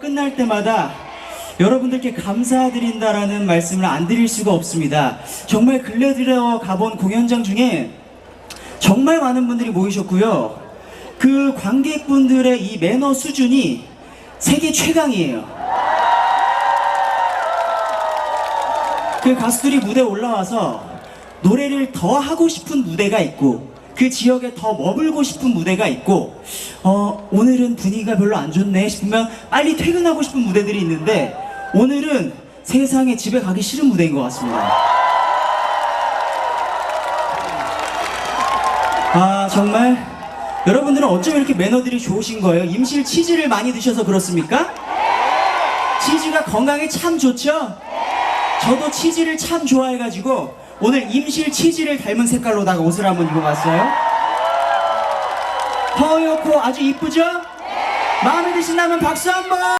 끝날 때마다 여러분들께 감사드린다라는 말씀을 안 드릴 수가 없습니다. 정말 근래 들어 가본 공연장 중에 정말 많은 분들이 모이셨고요. 그 관객분들의 이 매너 수준이 세계 최강이에요. 그 가수들이 무대에 올라와서 노래를 더 하고 싶은 무대가 있고 그 지역에 더 머물고 싶은 무대가 있고 어, 오늘은 분위기가 별로 안 좋네 싶으면 빨리 퇴근하고 싶은 무대들이 있는데 오늘은 세상에 집에 가기 싫은 무대인 것 같습니다. 아 정말 여러분들은 어쩜 이렇게 매너들이 좋으신 거예요? 임실 치즈를 많이 드셔서 그렇습니까? 치즈가 건강에 참 좋죠? 저도 치즈를 참 좋아해가지고 오늘 임실 치즈를 닮은 색깔로다가 옷을 한번 입어봤어요. 허옇고 아주 이쁘죠? 마음에 드신다면 박수 한번!